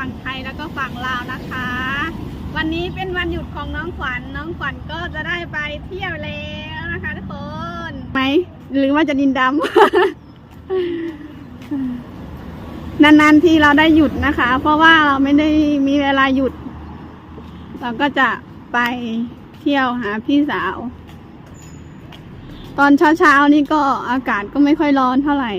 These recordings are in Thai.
ฝั่งไทยแล้วก็ฝั่งลาวนะคะ วันนี้เป็นวันหยุดของน้องขวัญน้องขวัญก็จะได้ไปเที่ยวแล้วนะคะทุกคนไหมหรือว่าจะดินดำ นานๆที่เราได้หยุดนะคะ เพราะว่าเราไม่ได้มีเวลาหยุด เราก็จะไปเที่ยวหาพี่สาว ตอนเช้าๆนี่ก็อากาศก็ไม่ค่อยร้อนเท่าไหร่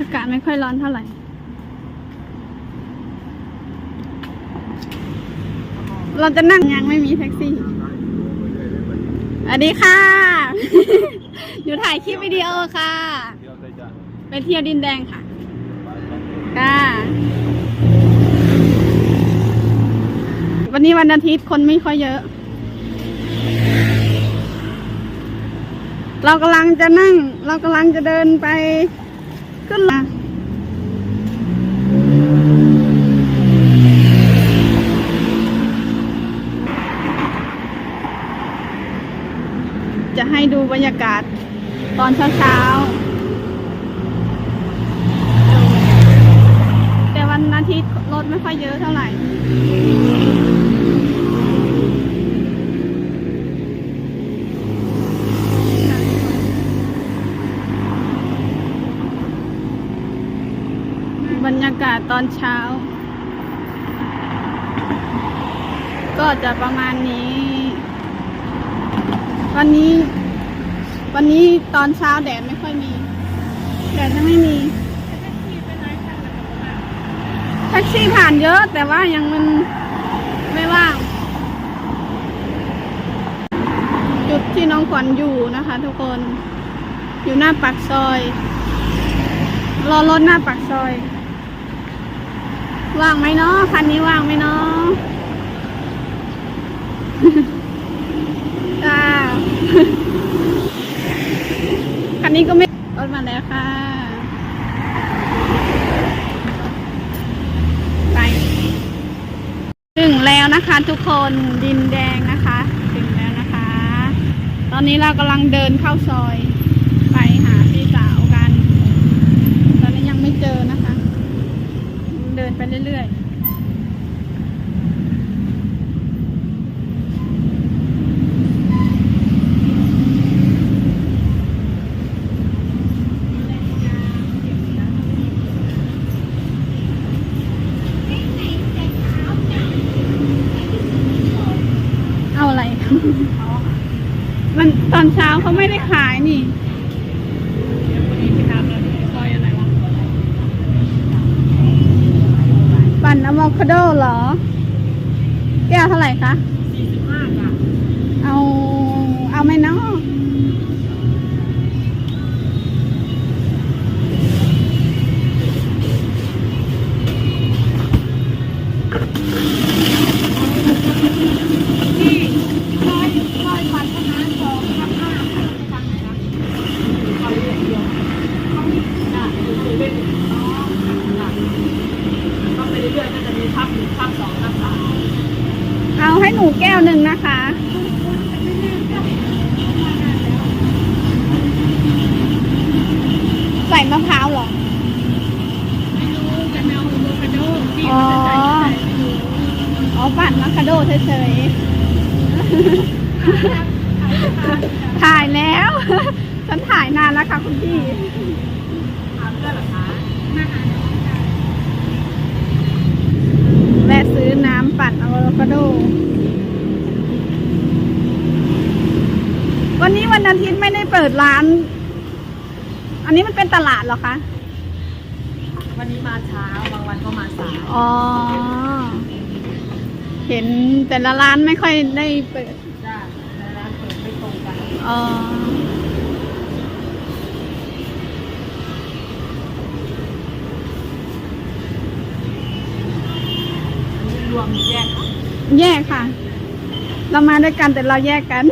อากาศไม่ค่อยร้อนเท่าไหร่เราจะนั่งยังไม่มีแท็กซี่สวัสดีค่ะ อยู่ถ่ายคลิปวิดีโอค่ะเดี๋ยวได้จ้ะไปเที่ยวดินแดงค่ะ ค่ะ วันนี้วันอาทิตย์คนไม่ค่อยเยอะ เรากำลังจะนั่ง เรากำลังจะเดินไป ก็ลาจะให้ดูบรรยากาศตอนเช้าๆ แต่วันอาทิตย์รถไม่ค่อยเยอะเท่าไหร่ บรรยากาศตอนเช้า ก็ จะประมาณนี้ วันนี้ วันนี้ตอนเช้าแดดไม่ค่อยมี แดดจะไม่มีแท็กซี่ผ่านเยอะ แต่ว่ายังมันไม่ว่าง จุดที่น้องขวัญอยู่นะคะ ทุกคน อยู่หน้าปากซอย รอรถหน้าปากซอย ว่างไหมเนาะคันนี้ว่างไหมเนาะ จ้าคันนี้ก็ไม่รถมาแล้วค่ะ ไป ถึงแล้วนะคะทุกคนดินแดงนะคะ ถึงแล้วนะคะ ตอนนี้เรากำลังเดินเข้าซอย ไปหาพี่สาวกัน ตอนนี้ยังไม่เจอนะคะ เดินไปเรื่อยๆ เอาอะไร มันตอนเช้าเขาไม่ได้ขาย นี่ปั่นอะโมคาโดเหรอ แก้วเท่าไหร่คะ45จ้ะเอา เอาไหมเนาะ ดเฉยๆ ถ่ายแล้ว ฉันถ่ายนานแล้วค่ะคุณพี่แวะซื้อน้ำปั่นอะโวคาโด วันนี้วันอาทิตย์ไม่ได้เปิดร้าน อันนี้มันเป็นตลาดเหรอคะ วันนี้มาเช้า บางวันก็มาสายอ๋อ เห็นแต่ละร้านไม่ค่อยได้เปิดจ้ะแต่ร้านเปิดไม่ตรงกันอ๋ออันนี้รวมแยกเนาะแยกค่ะ เรามาด้วยกันแต่เราแยกกัน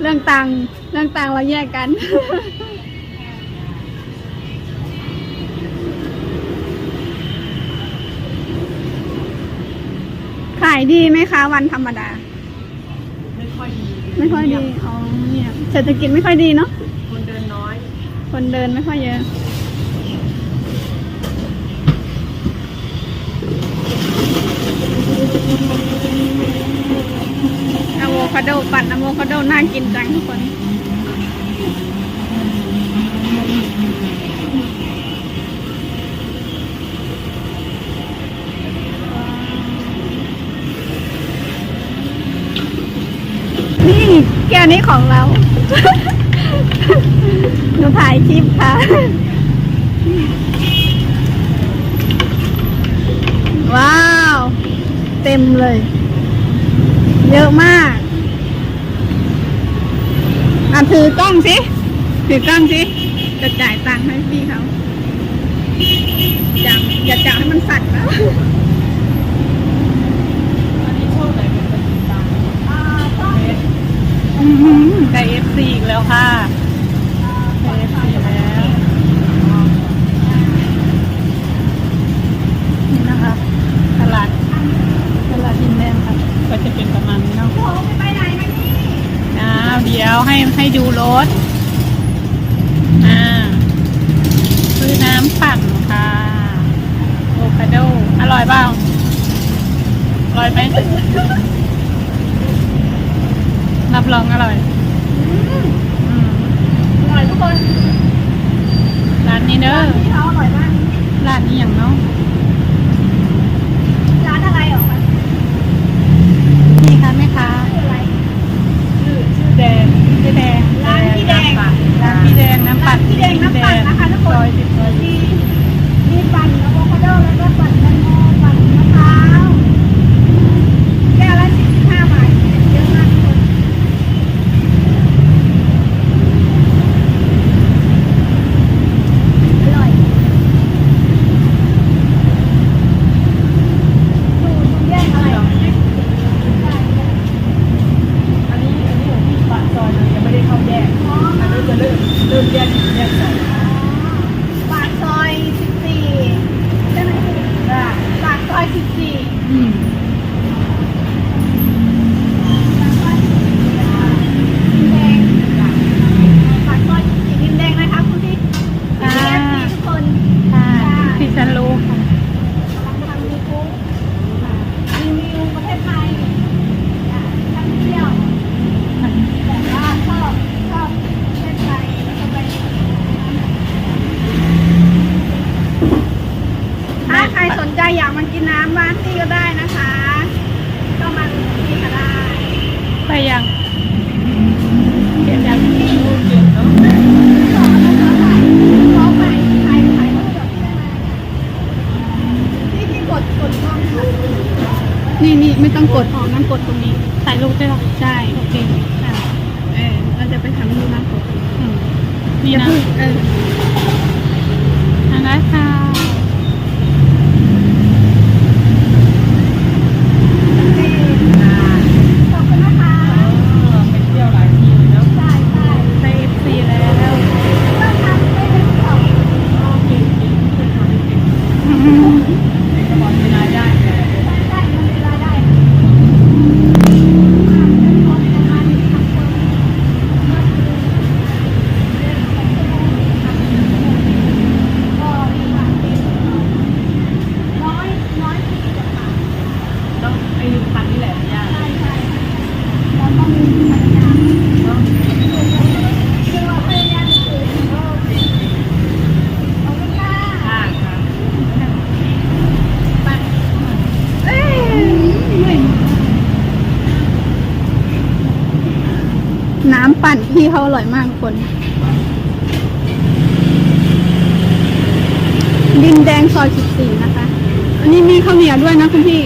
เรื่องตังค์เรื่องตังค์เราแยกกัน ขายดีไหมคะ วันธรรมดา ไม่ค่อยดีไม่ค่อยดี อ๋อเงียบเศรษฐกิจไม่ค่อยดีเนาะ คนเดินน้อย คนเดินไม่ค่อยเยอะ อะโวคาโดปั่นอะโวคาโดน่ากินจังทุกคน แก้วนี้ของเรา หนูถ่ายคลิปค่ะ ว้าว เต็มเลย เยอะมาก อะถือกล้องสิ ถือกล้องสิ จะจ่ายตังค์ให้พี่เขาจับอย่าจับให้มันสั่นนะ อันนี้โชคไหนเป็นคนติดตาม อื้อหือ ได้เอฟซีอีกแล้วค่ะได้เอฟซีแล้ว นี่นะคะ ตลาดตลาดดินแดงค่ะก็จะเป็นประมาณนี้เนาะ โอ้ไปไหนมานี่ อ้าวเดี๋ยว ให้ให้ดูรถอ่าซื้อน้ำปั่นค่ะโอคาโด อร่อยเปล่าอร่อยไหมรับรองอร่อยอืมอร่อยทุกคน ร้านนี้เด้อพี่เขาอร่อยมากร้านนี้อย่างเนาะ Bapak. ไม่ต้องกดออกนั่งกดตรงนี้ถ่ายรูปได้หรอใช่โอเคอะเออเราจะไปทำนู่นนั่งกดอืมนี่อย่านะเพิ่งเอออันนั้นค่ะ ขอบคุณนะคะ ไปเที่ยวหลายที่เลยเนาะ ใช่ใช่ ไปเอฟซีแล้ว เริ่มทำได้เป็นสอง เก่งเก่งเก่งเก่งเก่งเด็กก็บอกเวลาได้แต่ ได้ได้มันมีรายได้พอประมาณสามคนก็มีหลายเป็นน้อยน้อยที่จะผ่าน ต้องไอ้พันนี่แหละยาก ใช่ใช่เราต้องมีพยายาม เนาะ คือว่าพยายามสูงขอบคุณค่ะ ค่ะค่ะ เอ้ย น้ำปั่นพี่เขาอร่อยมากทุกคน ดินแดงซอย14นะคะ อันนี้มีข้าวเหนียวด้วยนะคุณพี่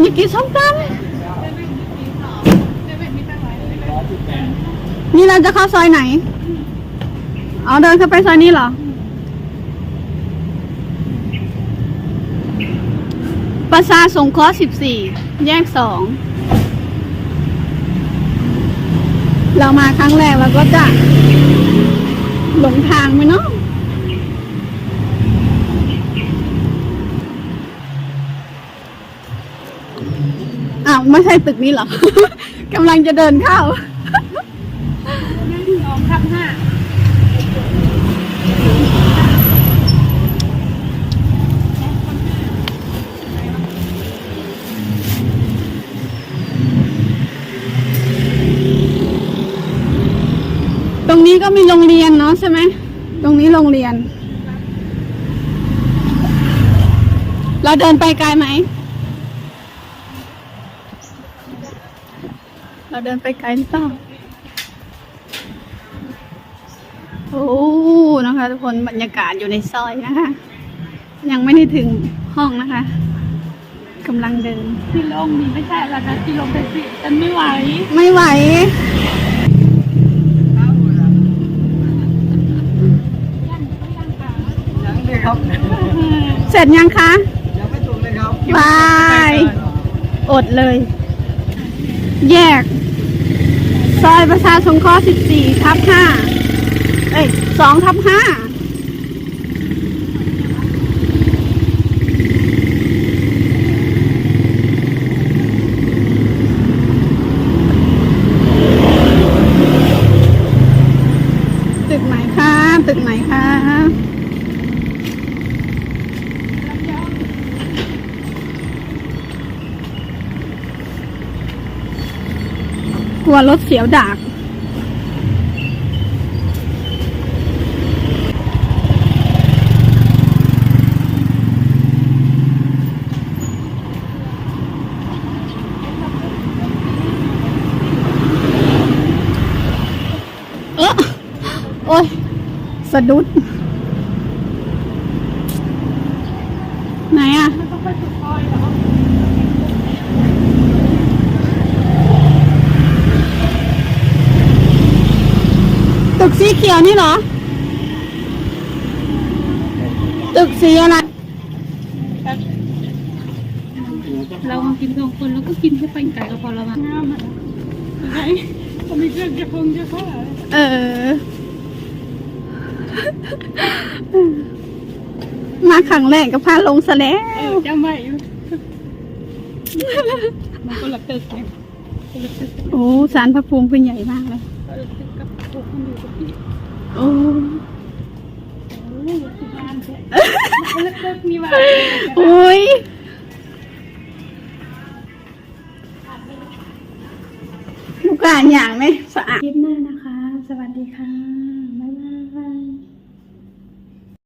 มีกี่ส้มตำนี่เราจะเข้าซอยไหน อ๋อเดินเข้าไปซอยนี้เหรอ ประสาสงเคราะห์14 แยก 2 เรามาครั้งแรกเราก็จะ หลงทางไหมเนาะอ้าวไม่ใช่ตึกนี้หรอ กำลังจะเดินเข้าสองทับห้า รงนี้ก็มีโรงเรียนเนาะใช่ไหม ตรงนี้โรงเรียน เราเดินไปไกลไหม เราเดินไปไกลหรือเปล่า โอ้ นะคะ ทุกคนบรรยากาศอยู่ในซอยนะคะ ยังไม่ได้ถึงห้องนะคะกำลังเดินที่ลงนี่ไม่ใช่แล้วนะที่ลงไปสิฉันไม่ไหว ไม่ไหว ยังเลยครับ เสร็จยังคะยังไม่จบเลยครับบายอดเลย แยก ซอยประชาสงเคราะห์14ทับ5เอ้ย2ทับ5 ตึกไหนคะ ตึกไหนคะ กลัวรถเสียวดากเออโอ้ยสะดุด ไหนอะ ต้องไปสุดซอยเหรอ ตึกสีเขียวนี่เหรอ ตึกสีอะไรเรามากินสองคนแล้วก็กินแค่ปันไก่ก็พอแล้วมั้งน้ำอะไหนก็มีเครื่องจะคงจะเข้าเออ มาครั้งแรกก็พาลงซะแล้วเออจำไว้อยู่มันก็หลับตึกไงคนละตึกโอ้สารพระภูมิคือใหญ่มากเลยคนละตึ กกันอยู่กับพี่โอ้โอ้ยที่บ้านใช่คนละตึกนี่ว่าโอ้ยลูกกาอย่างไหมสะอาดคลิปหน้านะคะ สวัสดีค่ะ